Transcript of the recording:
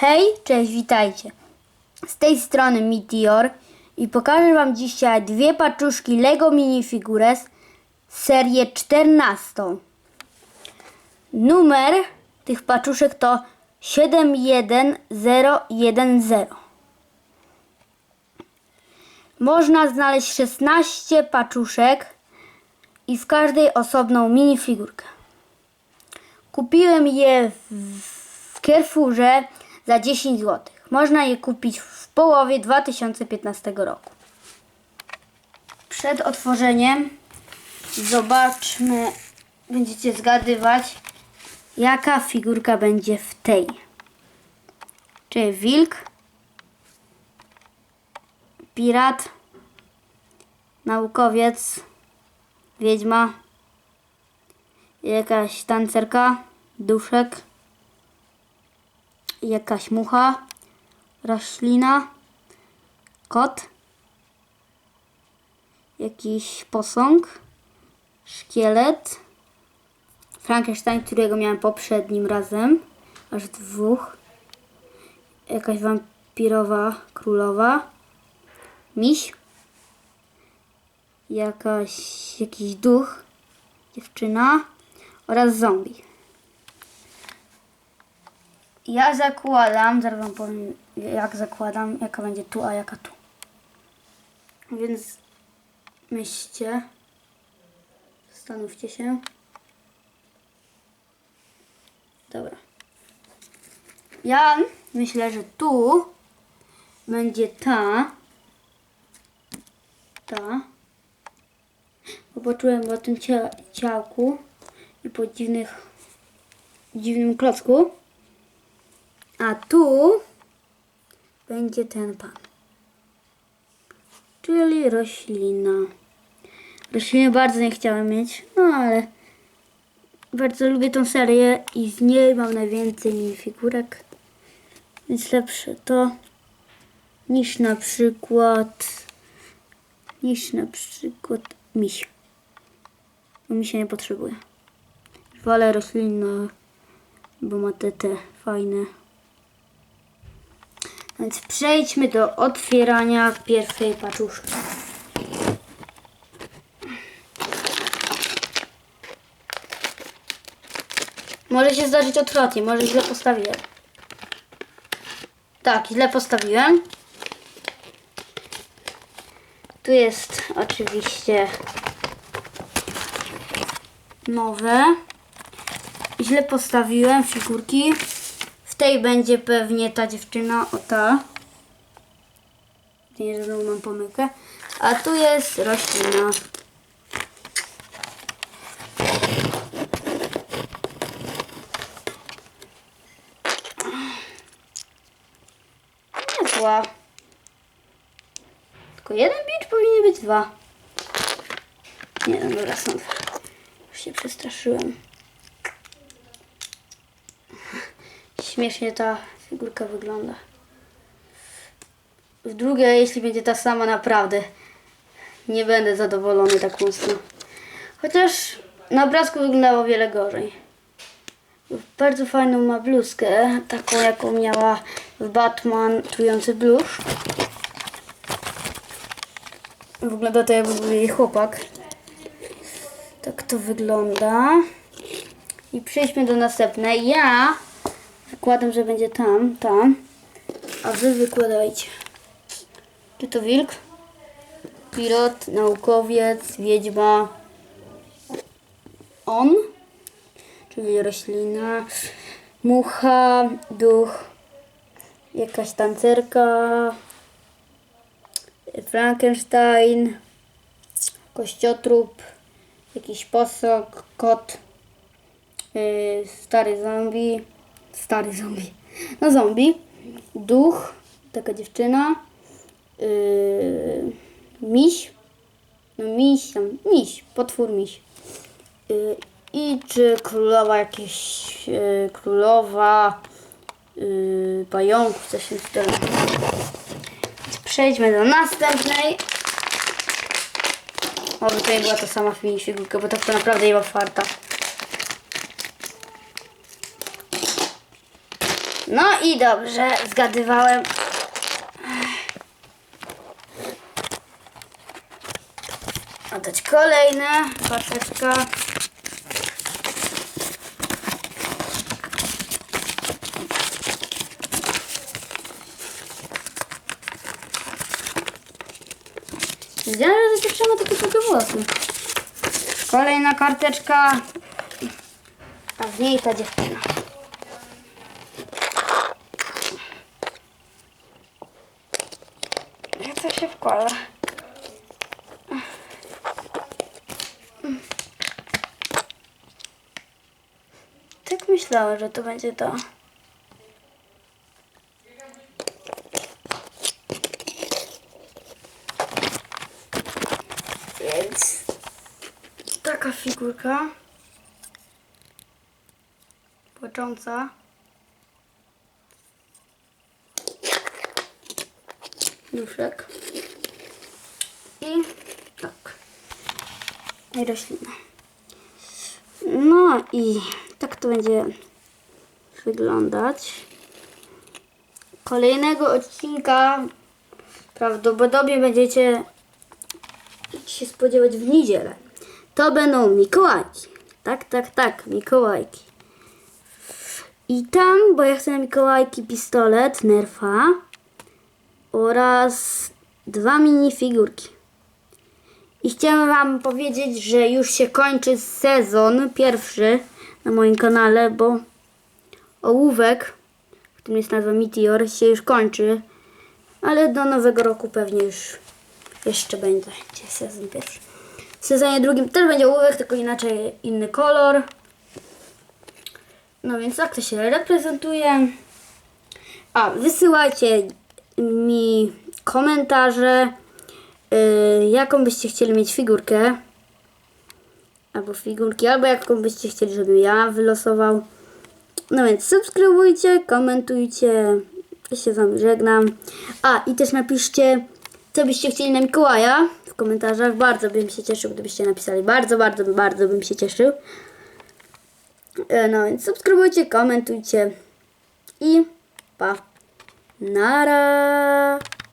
Hej, cześć, witajcie. Z tej strony Meteor i pokażę Wam dzisiaj dwie paczuszki Lego Minifigures serię 14. Numer tych paczuszek to 71010. Można znaleźć 16 paczuszek i w każdej osobną minifigurkę. Kupiłem je w, w Carrefourze za 10 zł. Można je kupić w połowie 2015 roku. Przed otworzeniem zobaczmy, będziecie zgadywać, jaka figurka będzie w tej. Czy wilk, pirat, naukowiec, wiedźma, jakaś tancerka, duszek, jakaś mucha, roślina, kot, jakiś posąg, szkielet, Frankenstein, którego miałem poprzednim razem, aż dwóch, jakaś wampirowa królowa, miś, jakaś, jakiś duch, dziewczyna oraz zombie. Ja zakładam, zaraz wam powiem jak zakładam, jaka będzie tu, a jaka tu. Więc myślcie, zastanówcie się. Dobra. Ja myślę, że tu będzie ta, ta, bo poczułem po tym cia ciałku i po dziwnych, dziwnym klocku. A tu będzie ten pan. Czyli roślina. Rośliny bardzo nie chciałem mieć, no ale bardzo lubię tą serię i z niej mam najwięcej minifigurek. Więc lepsze to niż na przykład niż na przykład miś. Bo mi się nie potrzebuje. Wolę roślinne, bo ma te, te fajne. Więc przejdźmy do otwierania pierwszej paczuszki. Może się zdarzyć odwrotnie, może źle postawiłem. Tak, źle postawiłem. Tu jest oczywiście nowe. Źle postawiłem figurki. Tej będzie pewnie ta dziewczyna, o ta. Nie, znowu mam pomyłkę. A tu jest roślina. Nie zła. Tylko jeden bicz powinien być dwa. Nie, no dobra, są dwa. Już się przestraszyłem. Śmiesznie ta figurka wygląda. W drugiej, jeśli będzie ta sama, naprawdę nie będę zadowolony tak mocno. Chociaż na obrazku wyglądało wiele gorzej. Bardzo fajną ma bluzkę, taką jaką miała w Batman Czujący Blusz. Wygląda to jakby był jej chłopak. Tak to wygląda. I przejdźmy do następnej. Ja zakładam, że będzie tam, tam. A wy wykładajcie. Czy to wilk? Pilot, naukowiec, wiedźma. On, czyli roślina, mucha, duch, jakaś tancerka, Frankenstein, kościotrup, jakiś posąg, kot, yy, stary zombie, stary zombie, no zombie, duch, taka dziewczyna, yy, miś, no miś, tam, miś, potwór miś. Yy, I czy królowa jakieś, yy, królowa yy, pająków, coś w tym Przejdźmy do następnej. O, tutaj była ta sama minifigurka, bo to naprawdę była farta. No i dobrze, zgadywałem. Oddać kolejne, paczeczka. Widziałem, że dziewczyna ma takie długie włosy. Kolejna karteczka. A w niej ta dziewczyna. Wkłada? Tak myślałem, że to będzie to. Więc taka figurka. Płacząca. Duszek. I tak. I roślina. No i tak to będzie wyglądać. Kolejnego odcinka prawdopodobnie będziecie się spodziewać w niedzielę. To będą Mikołajki. Tak, tak, tak, Mikołajki. I tam, bo ja chcę na Mikołajki pistolet Nerfa oraz dwa minifigurki. I chciałem Wam powiedzieć, że już się kończy sezon pierwszy na moim kanale, bo ołówek, w którym jest nazwa Meteor, się już kończy. Ale do nowego roku pewnie już jeszcze będzie sezon pierwszy. W sezonie drugim też będzie ołówek, tylko inaczej inny kolor. No więc tak to się reprezentuje. A, wysyłajcie mi komentarze, yy, jaką byście chcieli mieć figurkę. Albo figurki, albo jaką byście chcieli, żebym ja wylosował. No więc subskrybujcie, komentujcie. Się z wami żegnam. A, i też napiszcie, co byście chcieli na Mikołaja w komentarzach. Bardzo bym się cieszył, gdybyście napisali. Bardzo, bardzo, bardzo bym się cieszył. E, No więc subskrybujcie, komentujcie i pa. Nara.